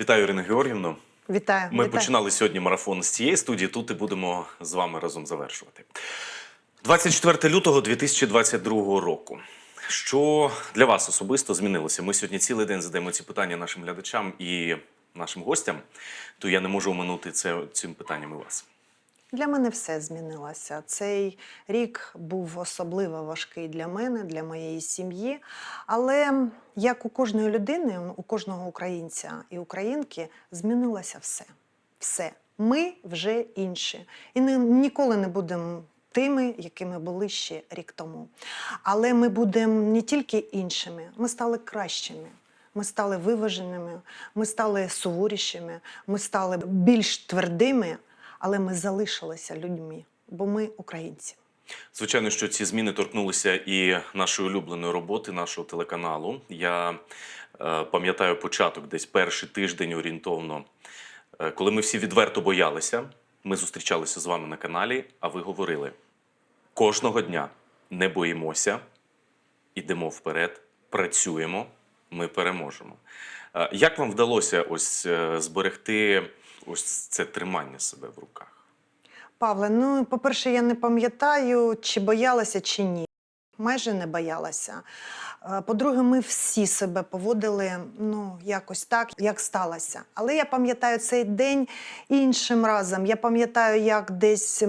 Вітаю, Ірина Георгівна. Вітаю. Ми вітаю. починали сьогодні марафон з цієї студії. Тут і будемо з вами разом завершувати. 24 лютого 2022 року. Що для вас особисто змінилося? Ми сьогодні цілий день задаємо ці питання нашим глядачам і нашим гостям, то я не можу оминути це цим питанням і вас. Для мене все змінилося. Цей рік був особливо важкий для мене, для моєї сім'ї. Але як у кожної людини, у кожного українця і українки змінилося все. Все. Ми вже інші. І не, ніколи не будемо тими, якими були ще рік тому. Але ми будемо не тільки іншими, ми стали кращими. Ми стали виваженими, ми стали суворішими, ми стали більш твердими, але ми залишилися людьми, бо ми українці. Звичайно, що ці зміни торкнулися і нашої улюбленої роботи, нашого телеканалу. Я е, пам'ятаю початок, десь перший тиждень орієнтовно, е, коли ми всі відверто боялися. Ми зустрічалися з вами на каналі, а ви говорили: кожного дня не боїмося, ідемо вперед, працюємо, ми переможемо. Е, Як вам вдалося ось е, зберегти ось це тримання себе в руках? Павле, ну по-перше, я не пам'ятаю, чи боялася, чи ні. Майже не боялася. Е, По-друге, ми всі себе поводили ну, якось так, як сталося. Але я пам'ятаю цей день іншим разом. Я пам'ятаю, як десь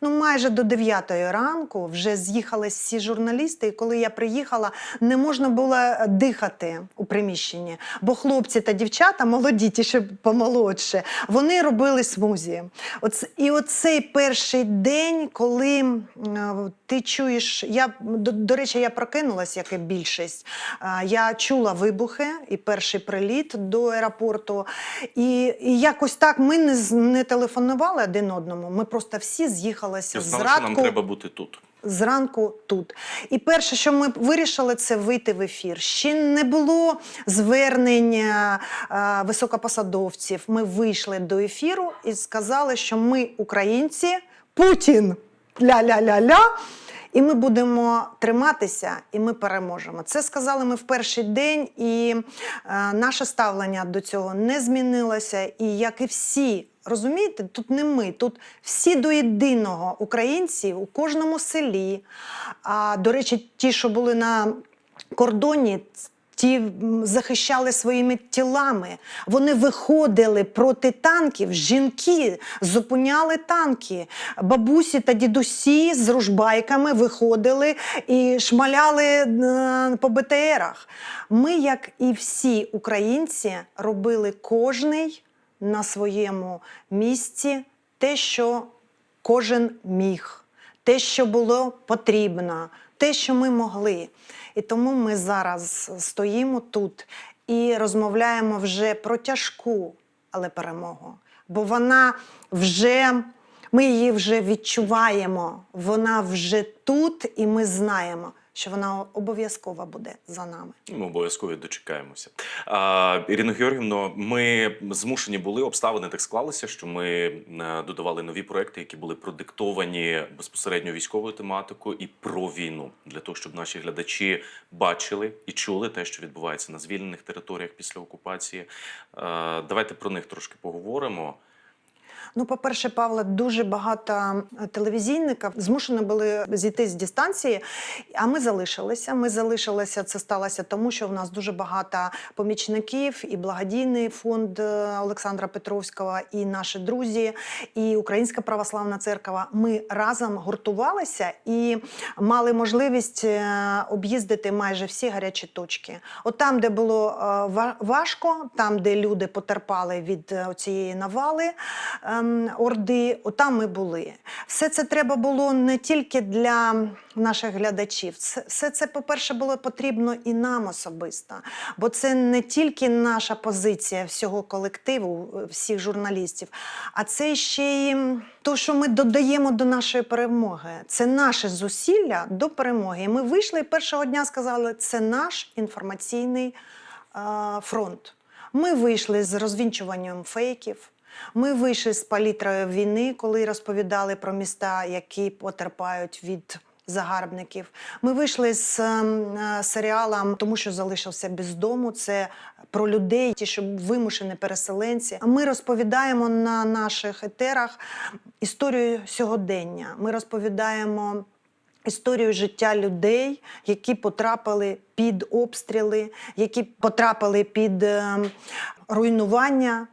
ну, майже до 9 ранку вже з'їхались всі журналісти, і коли я приїхала, не можна було дихати у приміщенні, бо хлопці та дівчата, молоді, ті ще помолодше, вони робили смузі. Оц, і оцей перший день, коли е, ти чуєш, я до, до речі, я прокинулась, як і більшість. Я чула вибухи і перший приліт до аеропорту. І, і якось так ми не, не телефонували один одному. Ми просто всі з'їхалися знала, що нам треба бути тут. зранку тут. І перше, що ми вирішили, це вийти в ефір. Ще не було звернення е, високопосадовців. Ми вийшли до ефіру і сказали, що ми українці, Путін ля-ля-ля-ля. І ми будемо триматися, і ми переможемо. Це сказали ми в перший день, і е, наше ставлення до цього не змінилося. І як і всі, розумієте, тут не ми, тут всі до єдиного українці у кожному селі. А до речі, ті, що були на кордоні, ті захищали своїми тілами. Вони виходили проти танків. Жінки зупиняли танки. Бабусі та дідусі з ружбайками виходили і шмаляли е, по БТРах. Ми, як і всі українці, робили кожний на своєму місці те, що кожен міг, те, що було потрібно, те, що ми могли. І тому ми зараз стоїмо тут і розмовляємо вже про тяжку, але перемогу. Бо вона вже, ми її вже відчуваємо, вона вже тут, і ми знаємо, що вона обов'язково буде за нами. Ми обов'язково дочекаємося. А, Ірина Георгівно, ми змушені були, обставини так склалися, що ми е, додавали нові проекти, які були продиктовані безпосередньо військовою тематикою і про війну, для того, щоб наші глядачі бачили і чули те, що відбувається на звільнених територіях після окупації. А, Давайте про них трошки поговоримо. Ну, по-перше, Павла, дуже багато е, телевізійників змушені були зійти з дистанції, а ми залишилися. Ми залишилися. Це сталося тому, що в нас дуже багато помічників, і благодійний фонд е, Олександра Петровського, і наші друзі, і Українська православна церква. Ми разом гуртувалися і мали можливість е, об'їздити майже всі гарячі точки. От там, де було важко, там, де люди потерпали від цієї навали ем, орди, отам ми були. Все це треба було не тільки для наших глядачів. Все це, по-перше, було потрібно і нам особисто. Бо це не тільки наша позиція всього колективу, е, всіх журналістів, а це ще й те, що ми додаємо до нашої перемоги. Це наше зусилля до перемоги. І ми вийшли і першого дня сказали, це наш інформаційний е, фронт. Ми вийшли з розвінчуванням фейків. Ми вийшли з палітрою війни, коли розповідали про міста, які потерпають від загарбників. Ми вийшли з ем, е, серіалом, тому що залишився без дому. Це про людей, ті, що вимушені переселенці. Ми розповідаємо на наших етерах історію сьогодення. Ми розповідаємо. Історію життя людей, які потрапили під обстріли, які потрапили під ем, руйнування,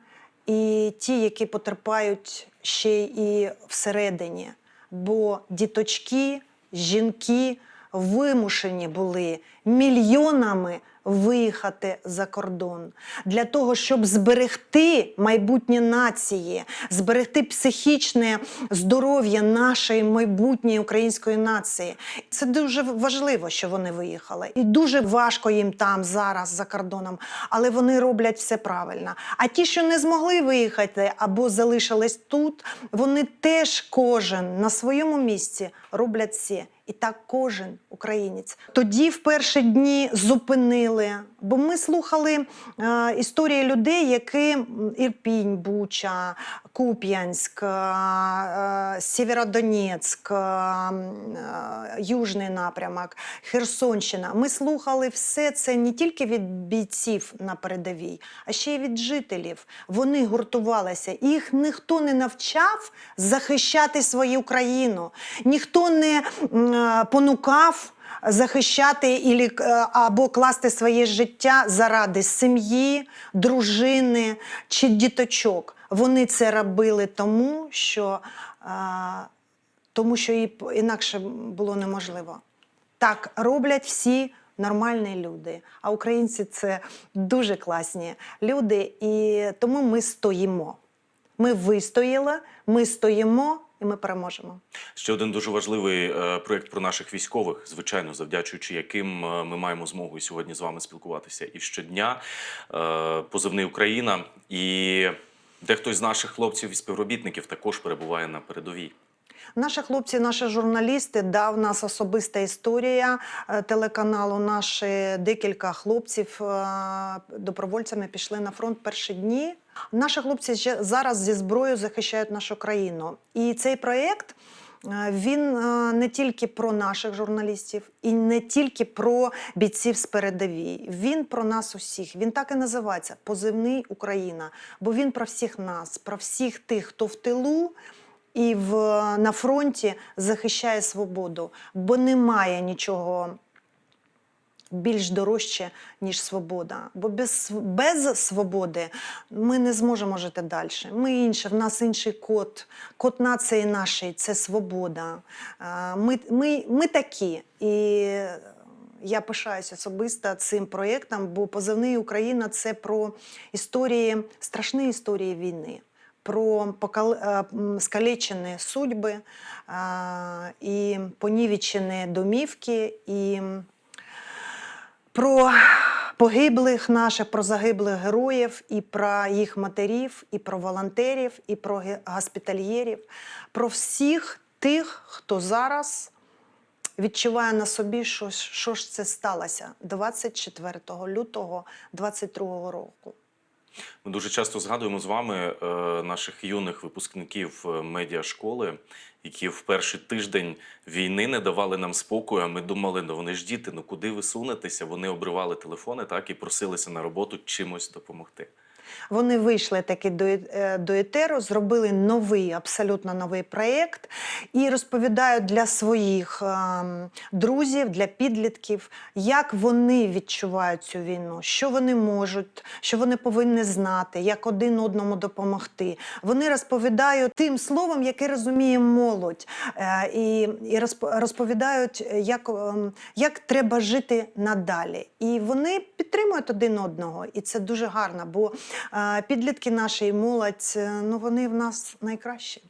і ті, які потерпають ще і всередині. Бо діточки, жінки вимушені були мільйонами виїхати за кордон для того, щоб зберегти майбутнє нації, зберегти психічне здоров'я нашої майбутньої української нації. Це дуже важливо, що вони виїхали, і дуже важко їм там зараз за кордоном, але вони роблять все правильно. А ті, що не змогли виїхати або залишились тут, вони теж кожен на своєму місці роблять все. І так кожен українець. Тоді в перші дні зупинили, бо ми слухали е, історії людей, які Ірпінь, Буча, Куп'янськ, е, е, Сєвєродонецьк, е, е, Южний напрямок, Херсонщина. Ми слухали все це не тільки від бійців на передовій, а ще й від жителів. Вони гуртувалися. Їх ніхто не навчав захищати свою країну, ніхто не е, понукав захищати ілі, е, або класти своє життя заради сім'ї, дружини чи діточок. Вони це робили тому, що, е, тому що і інакше було неможливо. Так роблять всі нормальні люди. А українці це дуже класні люди, і тому ми стоїмо. Ми вистояли, ми стоїмо і ми переможемо. Ще один дуже важливий е, проєкт про наших військових, звичайно, завдячуючи яким е, ми маємо змогу сьогодні з вами спілкуватися. І щодня е, позивний Україна. І дехто з наших хлопців і співробітників також перебуває на передовій. Наші хлопці, наші журналісти, да, в нас особиста історія е, телеканалу. Наші декілька хлопців е, добровольцями пішли на фронт перші дні. Наші хлопці зараз зі зброєю захищають нашу країну. І цей проєкт. е, Він не тільки про наших журналістів і не тільки про бійців з передовій. Він про нас усіх. Він так і називається Позивний Україна. Бо він про всіх нас, про всіх тих, хто в тилу і в, на фронті захищає свободу, бо немає нічого більш дорожче, ніж свобода. Бо без, без свободи ми не зможемо жити далі. Ми інше, в нас інший код. Код нації нашої це свобода. Ми, ми, ми такі. І я пишаюся особисто цим проєктом, бо позивний Україна це про історії, страшні історії війни. Про е, судьби е, і понівечені домівки, і про погиблих наших, про загиблих героїв, і про їх матерів, і про волонтерів, і про госпітальєрів, про всіх тих, хто зараз відчуває на собі, що, що ж це сталося 24 лютого 22 року. Ми дуже часто згадуємо з вами е, наших юних випускників е, медіашколи, які в перший тиждень війни не давали нам спокою. А ми думали, ну вони ж діти, ну куди ви сунетеся? Вони обривали телефони, так і просилися на роботу чимось допомогти. Вони вийшли таки до, е, до етеру, зробили новий, абсолютно новий проєкт і розповідають для своїх ем, друзів, для підлітків, як вони відчувають цю війну, що вони можуть, що вони повинні знати, як один одному допомогти. Вони розповідають тим словом, яке розуміє молодь, е, і, і розповідають, як, ем, як треба жити надалі. І вони підтримують один одного, і це дуже гарно, бо підлітки наші молодь, е, ну вони в нас найкращі.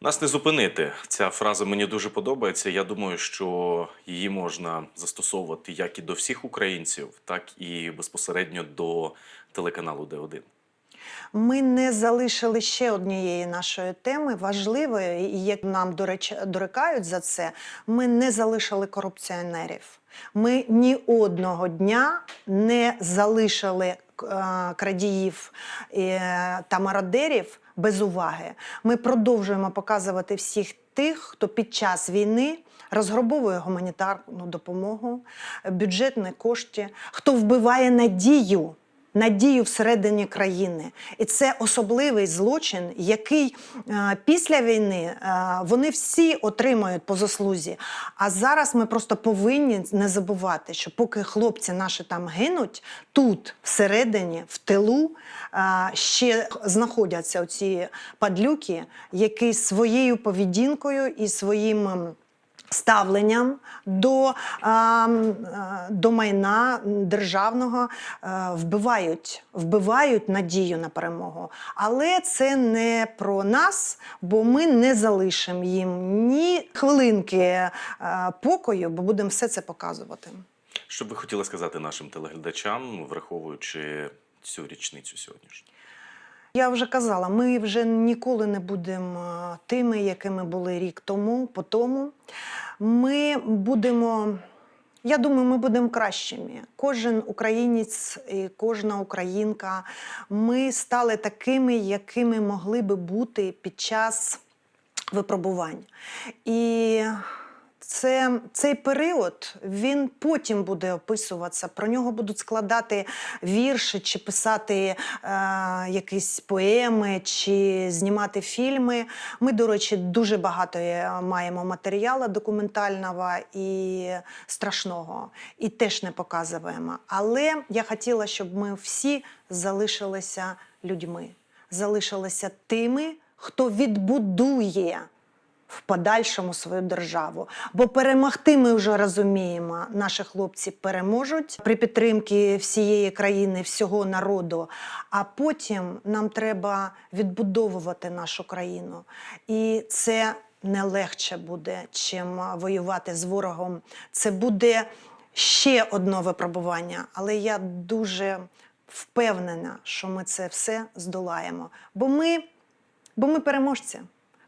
Нас не зупинити. Ця фраза мені дуже подобається. Я думаю, що її можна застосовувати як і до всіх українців, так і безпосередньо до телеканалу Д1. Ми не залишили ще однієї нашої теми важливої, і як нам дорекають за це, ми не залишили корупціонерів. Ми ні одного дня не залишили е, крадіїв е, та мародерів без уваги. Ми продовжуємо показувати всіх тих, хто під час війни розграбовує гуманітарну допомогу, бюджетні кошти, хто вбиває надію. Надію всередині країни, і це особливий злочин, який е, після війни е, вони всі отримають по заслузі. А зараз ми просто повинні не забувати, що поки хлопці наші там гинуть, тут всередині, в тилу, е, ще знаходяться ці падлюки, які своєю поведінкою і своїм. Ем, ставленням до, а, м, е, до майна державного е, вбивають, вбивають надію на перемогу. Але це не про нас, бо ми не залишимо їм ні хвилинки е, покою, бо будемо все це показувати. Що б ви хотіли сказати нашим телеглядачам, враховуючи цю річницю сьогоднішню? Я вже казала, ми вже ніколи не будемо е, тими, якими були рік тому, по тому. Ми будемо. Я думаю, ми будемо кращими. Кожен українець і кожна українка. Ми стали такими, якими могли би бути під час випробувань. І це, цей період він потім буде описуватися. Про нього будуть складати вірші, чи писати е, якісь поеми, чи знімати фільми. Ми, до речі, дуже багато е, маємо матеріалу документального і страшного, і теж не показуємо. Але я хотіла, щоб ми всі залишилися людьми, залишилися тими, хто відбудує в подальшому свою державу. Бо перемогти ми вже розуміємо, наші хлопці переможуть при підтримці всієї країни, всього народу. А потім нам треба відбудовувати нашу країну. І це не легше буде, чим воювати з ворогом. Це буде ще одне випробування, але я дуже впевнена, що ми це все здолаємо. Бо ми, бо ми переможці.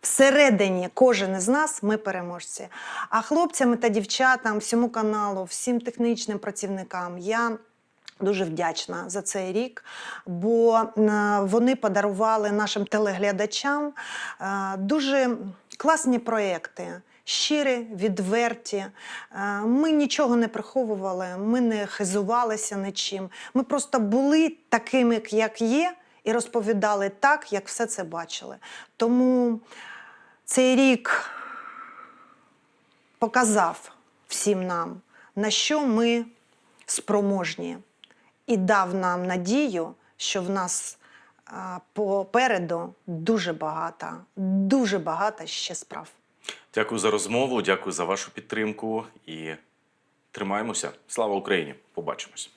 Всередині кожен із нас ми переможці. А хлопцям та дівчатам, всьому каналу, всім технічним працівникам я дуже вдячна за цей рік, бо е, вони подарували нашим телеглядачам е, дуже класні проекти. Щирі, відверті. Е, Ми нічого не приховували, ми не хизувалися нічим. Ми просто були такими, як є, і розповідали так, як все це бачили. Тому цей рік показав всім нам, на що ми спроможні, і дав нам надію, що в нас попереду дуже багато, дуже багато ще справ. Дякую за розмову, дякую за вашу підтримку і тримаємося. Слава Україні! Побачимось!